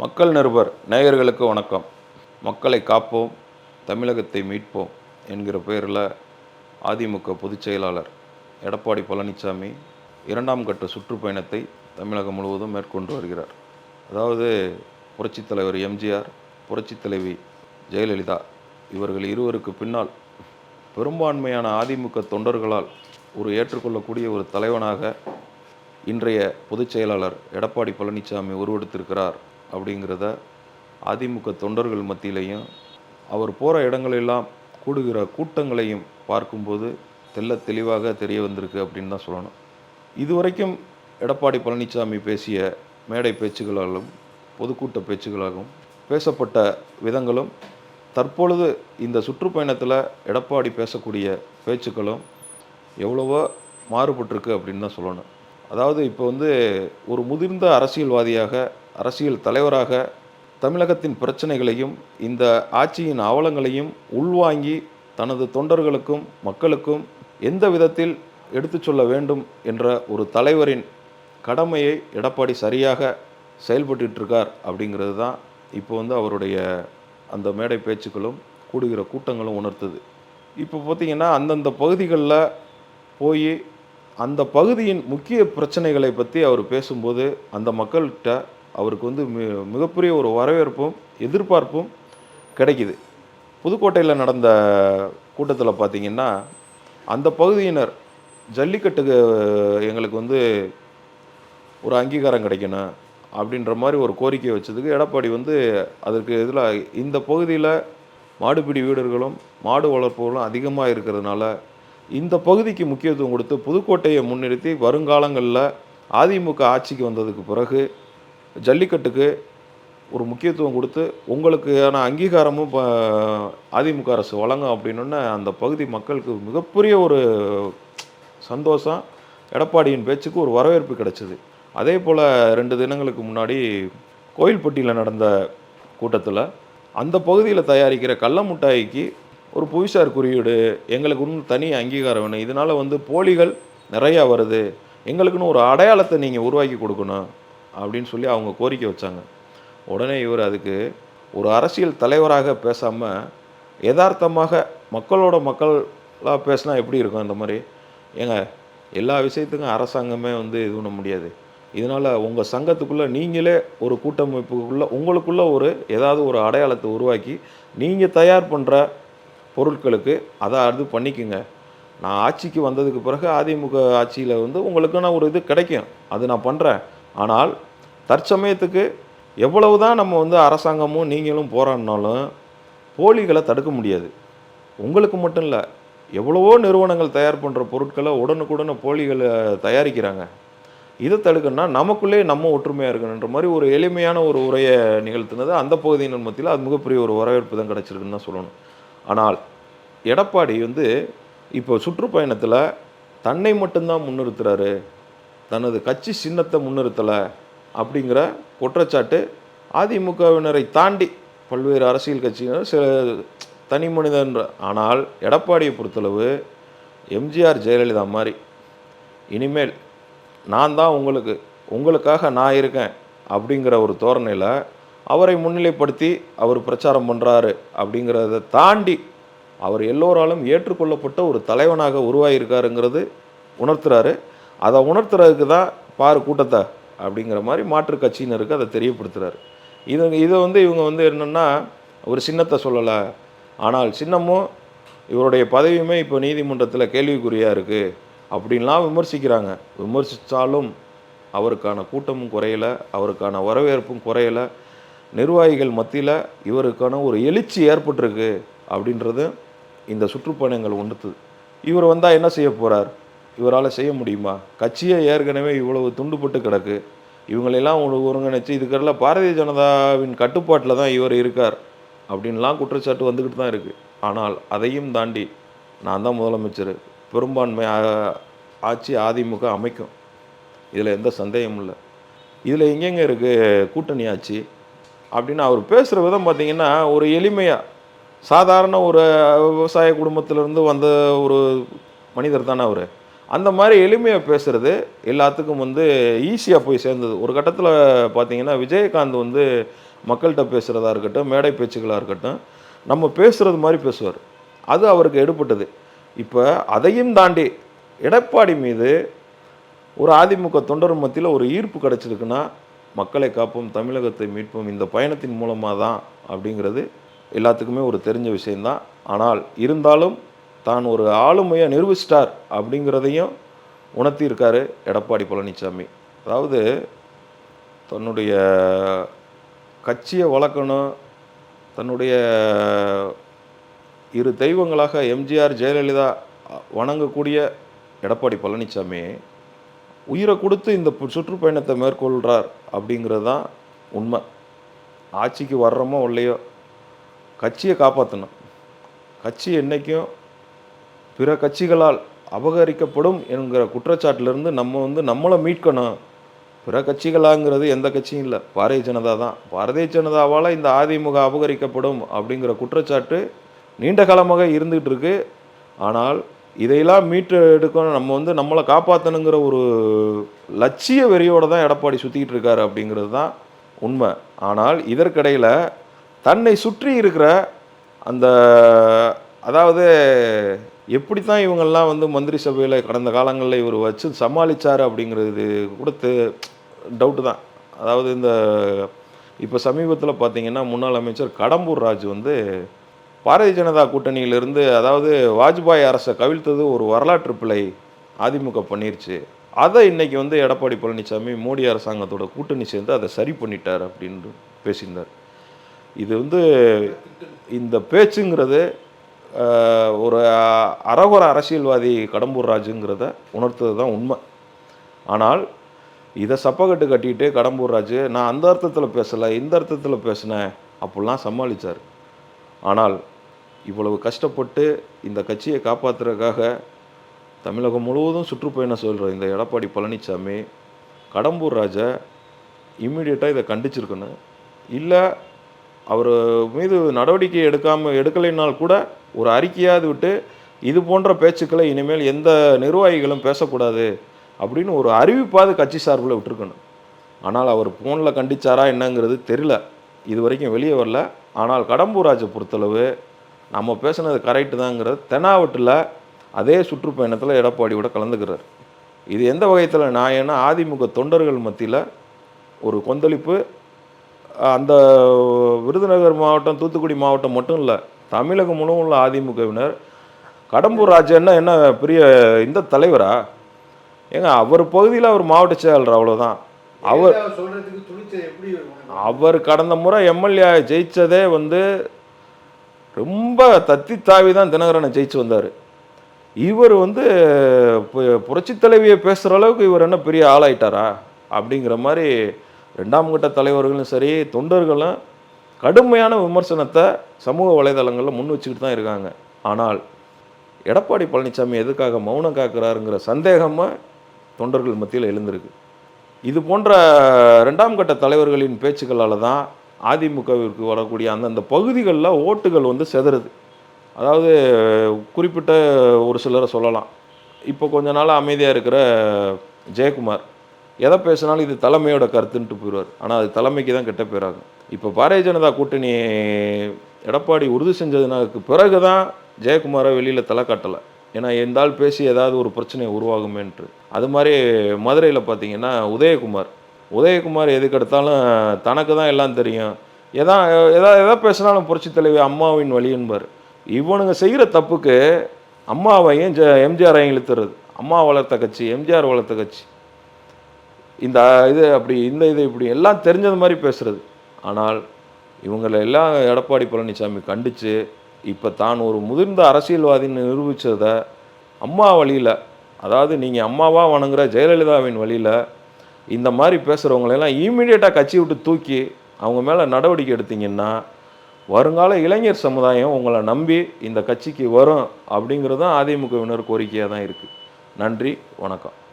மக்கள் நிருபர் நேயர்களுக்கு வணக்கம். மக்களை காப்போம் தமிழகத்தை மீட்போம் என்கிற பெயரில் அதிமுக பொதுச் செயலாளர் எடப்பாடி பழனிசாமி இரண்டாம் கட்ட சுற்றுப்பயணத்தை தமிழகம் முழுவதும் மேற்கொண்டு வருகிறார். அதாவது புரட்சித் தலைவர் எம்ஜிஆர் புரட்சித் தலைவி ஜெயலலிதா இவர்கள் இருவருக்கு பின்னால் பெரும்பான்மையான அதிமுக தொண்டர்களால் ஒரு ஏற்றுக்கொள்ளக்கூடிய ஒரு தலைவனாக இன்றைய பொதுச் செயலாளர் எடப்பாடி பழனிசாமி உருவெடுத்திருக்கிறார். அப்படிங்கிறத அதிமுக தொண்டர்கள் மத்தியிலையும் அவர் போகிற இடங்களெல்லாம் கூடுகிற கூட்டங்களையும் பார்க்கும்போது தெல்ல தெளிவாக தெரிய வந்திருக்கு அப்படின்னு தான் சொல்லணும். இதுவரைக்கும் எடப்பாடி பழனிசாமி பேசிய மேடை பேச்சுகளாலும் பொதுக்கூட்ட பேச்சுகளாகவும் பேசப்பட்ட விதங்களும் தற்பொழுது இந்த சுற்றுப்பயணத்தில் எடப்பாடி பேசக்கூடிய பேச்சுக்களும் எவ்வளவோ மாறுபட்டிருக்கு அப்படின்னு தான் சொல்லணும். அதாவது இப்போ வந்து ஒரு முதிர்ந்த அரசியல்வாதியாக அரசியல் தலைவராக தமிழகத்தின் பிரச்சனைகளையும் இந்த ஆட்சியின் அவலங்களையும் உள்வாங்கி தனது தொண்டர்களுக்கும் மக்களுக்கும் எந்த விதத்தில் எடுத்துச் சொல்ல வேண்டும் என்ற ஒரு தலைவரின் கடமையை எடப்பாடி சரியாக செயல்பட்டுருக்கார் அப்படிங்கிறது தான் இப்போ வந்து அவருடைய அந்த மேடை பேச்சுக்களும் கூடுகிற கூட்டங்களும் உணர்த்துது. இப்போ பார்த்தீங்கன்னா அந்தந்த பகுதிகளில் போய் அந்த பகுதியின் முக்கிய பிரச்சனைகளை பற்றி அவர் பேசும்போது அந்த மக்கள்கிட்ட அவருக்கு வந்து மி மிகப்பெரிய ஒரு வரவேற்பும் எதிர்பார்ப்பும் கிடைக்கிது. புதுக்கோட்டையில் நடந்த கூட்டத்தில் பார்த்திங்கன்னா அந்த பகுதியினர் ஜல்லிக்கட்டுக்கு எங்களுக்கு வந்து ஒரு அங்கீகாரம் கிடைக்கணும் அப்படின்ற மாதிரி ஒரு கோரிக்கை வச்சதுக்கு எடப்பாடி வந்து அதற்கு இதில் இந்த பகுதியில் மாடுபிடி வீடர்களும் மாடு வளர்ப்பவர்களும் அதிகமாக இருக்கிறதுனால இந்த பகுதிக்கு முக்கியத்துவம் கொடுத்து புதுக்கோட்டையை முன்னிறுத்தி வருங்காலங்களில் அதிமுக ஆட்சிக்கு வந்ததுக்கு பிறகு ஜல்லிக்கட்டுக்கு ஒரு முக்கியத்துவம் கொடுத்து உங்களுக்கான அங்கீகாரமும் இப்போ அதிமுக அரசு வழங்கும் அப்படின்னு அந்த பகுதி மக்களுக்கு மிகப்பெரிய ஒரு சந்தோஷம். எடப்பாடியின் பேச்சுக்கு ஒரு வரவேற்பு கிடைச்சிது. அதே போல் ரெண்டு தினங்களுக்கு முன்னாடி கோயில்பட்டியில் நடந்த கூட்டத்தில் அந்த பகுதியில் தயாரிக்கிற கள்ள முட்டாய்க்கு ஒரு புவிசார் குறியீடு எங்களுக்கு இன்னும் தனி அங்கீகாரம் வேணும். இதனால் வந்து போலிகள் நிறையா வருது. எங்களுக்குன்னு ஒரு அடையாளத்தை நீங்கள் உருவாக்கி கொடுக்கணும். அப்படின்னு சொல்லி அவங்க கோரிக்கை வச்சாங்க. உடனே இவர் அதுக்கு ஒரு அரசியல் தலைவராக பேசாமல் யதார்த்தமாக மக்களோட மக்களாக பேசினா எப்படி இருக்கும் அந்த மாதிரி? ஏங்க எல்லா விஷயத்துக்கும் அரசாங்கமே வந்து இது பண்ண முடியாது. இதனால் உங்கள் சங்கத்துக்குள்ளே நீங்களே ஒரு கூட்டமைப்புக்குள்ளே உங்களுக்குள்ளே ஒரு ஏதாவது ஒரு அடையாளத்தை உருவாக்கி நீங்கள் தயார் பண்ணுற பொருட்களுக்கு அதை அது பண்ணிக்கோங்க. நான் ஆட்சிக்கு வந்ததுக்கு பிறகு அதிமுக ஆட்சியில் வந்து உங்களுக்கான ஒரு இது கிடைக்கும். அது நான் பண்ணுறேன் ஆனால் தற்சமயத்துக்கு எவ்வளவு தான் நம்ம வந்து அரசாங்கமும் நீங்களும் போராடினாலும் போலிகளை தடுக்க முடியாது. உங்களுக்கு மட்டும் இல்லை எவ்வளவோ நிறுவனங்கள் தயார் பண்ணுற பொருட்களை உடனுக்குடனே போலிகளை தயாரிக்கிறாங்க. இதை தடுக்கணும்னா நமக்குள்ளே நம்ம ஒற்றுமையாக இருக்கணுன்ற மாதிரி ஒரு எளிமையான ஒரு உரையை நிகழ்த்தினது அந்த பகுதியினர் மத்தியில் அது மிகப்பெரிய ஒரு வரவேற்பு தான் கிடச்சிருக்குன்னு தான் சொல்லணும். ஆனால் எடப்பாடி வந்து இப்போ சுற்றுப்பயணத்தில் தன்னை மட்டும்தான் முன்னிறுத்துறாரு. தனது கட்சி சின்னத்தை முன்னிறுத்தலை. அப்படிங்கிற குற்றச்சாட்டு அதிமுகவினரை தாண்டி பல்வேறு அரசியல் கட்சியினர் சில தனி மனிதன்ற ஆனால் எடப்பாடியை பொறுத்தளவு எம்ஜிஆர் ஜெயலலிதா மாதிரி. இனிமேல் நான் தான் உங்களுக்கு உங்களுக்காக நான் இருக்கேன் அப்படிங்கிற ஒரு தோரணையில் அவரை முன்னிலைப்படுத்தி அவர் பிரச்சாரம் பண்ணுறாரு அப்படிங்கிறத தாண்டி அவர் எல்லோராலும் ஏற்றுக்கொள்ளப்பட்ட ஒரு தலைவனாக உருவாகியிருக்காருங்கிறது உணர்த்துறாரு. அதை உணர்த்துறதுக்கு தான் பாரு கூட்டத்தை அப்படிங்கிற மாதிரி மாற்றுக் கட்சியினருக்கு அதை தெரியப்படுத்துகிறாரு இது இதை வந்து இவங்க வந்து என்னென்னா ஒரு சின்னத்தை சொல்லலை. ஆனால் சின்னமும் இவருடைய பதவியுமே இப்போ நீதிமன்றத்தில் கேள்விக்குறியாக இருக்குது அப்படின்லாம் விமர்சிக்கிறாங்க. விமர்சித்தாலும் அவருக்கான கூட்டமும் குறையலை அவருக்கான வரவேற்பும் குறையலை. நிர்வாகிகள் மத்தியில் இவருக்கான ஒரு எழுச்சி ஏற்பட்டிருக்கு அப்படின்றது இந்த சுற்றுப்பயணங்கள் உணர்த்துது. இவர் வந்தால் என்ன செய்ய போகிறார் இவரால் செய்ய முடியுமா? கட்சியை ஏற்கனவே இவ்வளவு துண்டுபட்டு கிடக்கு. இவங்களெல்லாம் ஒரு ஒருங்கிணைச்சு இதுக்கெல்லாம் பாரதிய ஜனதாவின் கட்டுப்பாட்டில் தான் இவர் இருக்கார் அப்படின்லாம் குற்றச்சாட்டு வந்துக்கிட்டு தான் இருக்குது ஆனால் அதையும் தாண்டி நான் தான் முதலமைச்சர். பெரும்பான்மை ஆட்சி அதிமுக அமைக்கும். இதில் எந்த சந்தேகமும் இல்லை. இதில் எங்கெங்கே இருக்குது கூட்டணி ஆட்சி? அப்படின்னு அவர் பேசுகிற விதம் பார்த்தீங்கன்னா ஒரு எளிமையாக சாதாரண ஒரு விவசாய குடும்பத்திலேருந்து வந்த ஒரு மனிதர் தானே அவர். அந்த மாதிரி எளிமையாக பேசுகிறது எல்லாத்துக்கும் வந்து ஈஸியாக போய் சேர்ந்தது. ஒரு கட்டத்தில் பார்த்தீங்கன்னா விஜயகாந்த் வந்து மக்கள்கிட்ட பேசுகிறதா இருக்கட்டும் மேடை பேச்சுக்களாக இருக்கட்டும் நம்ம பேசுகிறது மாதிரி பேசுவார். அது அவருக்கு எடுப்பட்டது இப்போ அதையும் தாண்டி எடப்பாடி மீது ஒரு அதிமுக தொண்டர் மத்தியில் ஒரு ஈர்ப்பு கிடச்சிருக்குன்னா மக்களை காப்போம் தமிழகத்தை மீட்போம் இந்த பயணத்தின் மூலமாக தான் அப்படிங்கிறது எல்லாத்துக்குமே ஒரு தெரிஞ்ச விஷயந்தான் ஆனால் இருந்தாலும் தான் ஒரு ஆளுமையை நிரூபிச்சிட்டார் அப்படிங்கிறதையும் உணர்த்தியிருக்காரு எடப்பாடி பழனிசாமி அதாவது தன்னுடைய கட்சியை வளர்க்கணும் தன்னுடைய இரு தெய்வங்களாக எம்ஜிஆர் ஜெயலலிதா வணங்கக்கூடிய எடப்பாடி பழனிசாமி உயிரை கொடுத்து இந்த சுற்றுப்பயணத்தை மேற்கொள்கிறார் அப்படிங்கிறது தான் உண்மை. ஆட்சிக்கு வர்றோமோ இல்லையோ கட்சியை காப்பாற்றணும் கட்சி என்றைக்கும் பிற கட்சிகளால் அபகரிக்கப்படும் என்கிற குற்றச்சாட்டிலிருந்து நம்ம வந்து நம்மளை மீட்கணும். பிற கட்சிகளாங்கிறது எந்த கட்சியும் இல்லை. பாரதிய ஜனதா தான். பாரதிய ஜனதாவால் இந்த அதிமுக அபகரிக்கப்படும் அப்படிங்கிற குற்றச்சாட்டு நீண்ட காலமாக இருந்துகிட்டு இருக்கு. ஆனால் இதையெல்லாம் மீட்டு எடுக்கணும். நம்ம வந்து நம்மளை காப்பாற்றணுங்கிற ஒரு லட்சிய வெறியோடு தான் எடப்பாடி சுற்றிக்கிட்டு இருக்காரு அப்படிங்கிறது தான் உண்மை. ஆனால் இதற்கிடையில் தன்னை சுற்றி இருக்கிற அந்த அதாவது எப்படி தான் இவங்கெல்லாம் வந்து மந்திரி சபையில் கடந்த காலங்களில் இவர் வச்சு சமாளித்தார் அப்படிங்கிறது கொடுத்து டவுட்டு தான். அதாவது இந்த இப்போ சமீபத்தில் பார்த்தீங்கன்னா முன்னாள் அமைச்சர் கடம்பூர் ராஜ் வந்து பாரதிய ஜனதா கூட்டணியிலிருந்து அதாவது வாஜ்பாய் அரசை கவிழ்த்தது ஒரு வரலாற்று பிழை அதிமுக பண்ணிருச்சு. அதை இன்றைக்கி வந்து எடப்பாடி பழனிசாமி மோடி அரசாங்கத்தோட கூட்டணி சேர்ந்து அதை சரி பண்ணிட்டார் அப்படின்னு பேசியிருந்தார். இது வந்து இந்த பேச்சுங்கிறது ஒரு அறகுற அரசியல்வாதி கடம்பூர் ராஜுங்கிறத உணர்த்தது தான் உண்மை. ஆனால் இதை சப்பக்கட்டு கட்டிட்டு கடம்பூர் ராஜு நான் அந்த அர்த்தத்தில் பேசலை இந்த அர்த்தத்தில் பேசினேன் அப்படிலாம் சமாளித்தார் ஆனால் இவ்வளவு கஷ்டப்பட்டு இந்த கட்சியை காப்பாற்றுறதுக்காக தமிழகம் முழுவதும் சுற்றுப்பயணம் சொல்கிற இந்த எடப்பாடி பழனிசாமி கடம்பூர் ராஜை இம்மிடியட்டாக இதை கண்டிச்சிருக்கணும். இல்லை அவர் மீது நடவடிக்கை எடுக்காமல் எடுக்கலைனால் கூட ஒரு அறிக்கையாவது விட்டு இது போன்ற பேச்சுக்களை இனிமேல் எந்த நிர்வாகிகளும் பேசக்கூடாது அப்படின்னு ஒரு அறிவிப்பாவது கட்சி சார்பில் விட்டுருக்கணும். ஆனால் அவர் ஃபோனில் கண்டிச்சாரா என்னங்கிறது தெரியல. இது வரைக்கும் வெளியே வரல. ஆனால் கடம்பூராஜை பொறுத்தளவு நம்ம பேசுனது கரெக்டு தாங்கிறது தெனாவட்டில் அதே சுற்றுப்பயணத்தில் எடப்பாடியோட கலந்துக்கிறார். இது எந்த வகையில் நியாயம்னா அதிமுக தொண்டர்கள் மத்தியில் ஒரு கொந்தளிப்பு. அந்த விருதுநகர் மாவட்டம் தூத்துக்குடி மாவட்டம் மட்டும் இல்லை தமிழகம் முழுவதும் உள்ள அதிமுகவினர் கடம்பூர் ராஜு என்ன பெரிய இந்த தலைவரா? ஏங்க அவர் பகுதியில் அவர் மாவட்ட செயலாளர் அவ்வளோதான் அவர் அவர் கடந்த முறை எம்எல்ஏ ஜெயிச்சதே வந்து ரொம்ப தத்தி தாவி தான் தினகரனை ஜெயிச்சு வந்தார். இவர் வந்து பு- புரட்சித் தலைவியை பேசுகிற அளவுக்கு இவர் என்ன பெரிய ஆளாயிட்டாரா? அப்படிங்கிற மாதிரி ரெண்டாம் கட்ட தலைவர்களும் சரி தொண்டர்களும் கடுமையான விமர்சனத்தை சமூக வலைதளங்களில் முன் வச்சுக்கிட்டு தான் இருக்காங்க. ஆனால் எடப்பாடி பழனிசாமி எதுக்காக மௌனம் காக்கிறாருங்கிற சந்தேகமாக தொண்டர்கள் மத்தியில் எழுந்திருக்கு. இது போன்ற ரெண்டாம் கட்ட தலைவர்களின் பேச்சுக்களால் தான் அதிமுகவிற்கு வரக்கூடிய அந்தந்த பகுதிகளில் ஓட்டுகள் வந்து செதறுது. அதாவது குறிப்பிட்ட ஒரு சிலரை சொல்லலாம். இப்போ கொஞ்ச நாள் அமைதியாக இருக்கிற ஜெயக்குமார். எதை பேசினாலும் இது தலைமையோட கருத்துன்ட்டு போயிடுவார். ஆனால் அது தலைமைக்கு தான் கெட்ட பேராகும். இப்போ பாரதிய ஜனதா கூட்டணி எடப்பாடி உறுதி செஞ்சதுனாக்கு பிறகு தான் ஜெயக்குமாரை வெளியில் தலை காட்டலை. ஏன்னா எந்த ஆள் பேசி ஏதாவது ஒரு பிரச்சனை உருவாகுமேன்ட்டு அது மாதிரி மதுரையில் பார்த்தீங்கன்னா உதயகுமார். உதயகுமார் எதுக்கெடுத்தாலும் தனக்கு தான் எல்லாம் தெரியும். எதா எதா எதா பேசினாலும் புரட்சி தலைவி அம்மாவின் வழி இவனுங்க செய்கிற தப்புக்கு அம்மாவையும் ஜ எம்ஜிஆரையும் இழுத்துறது? அம்மா வளர்த்த கட்சி எம்ஜிஆர் வளர்த்த கட்சி. இந்த இது அப்படி இந்த இது இப்படி எல்லாம் தெரிஞ்சது மாதிரி பேசுறது. ஆனால் இவங்களை எல்லாம் எடப்பாடி பழனிசாமி கண்டித்து இப்போ தான் ஒரு முதிர்ந்த அரசியல்வாதின்னு நிரூபித்ததை அம்மா வழியில் அதாவது நீங்கள் அம்மாவாக வணங்குற ஜெயலலிதாவின் வழியில் இந்த மாதிரி பேசுகிறவங்களெல்லாம் இமீடியட்டாக கட்சி விட்டு தூக்கி அவங்க மேலே நடவடிக்கை எடுத்தீங்கன்னா வருங்கால இளைஞர் சமுதாயம் உங்களை நம்பி இந்த கட்சிக்கு வரும் அப்படிங்கிறது தான் அதிமுகவினர் கோரிக்கையாக தான் இருக்குது நன்றி வணக்கம்.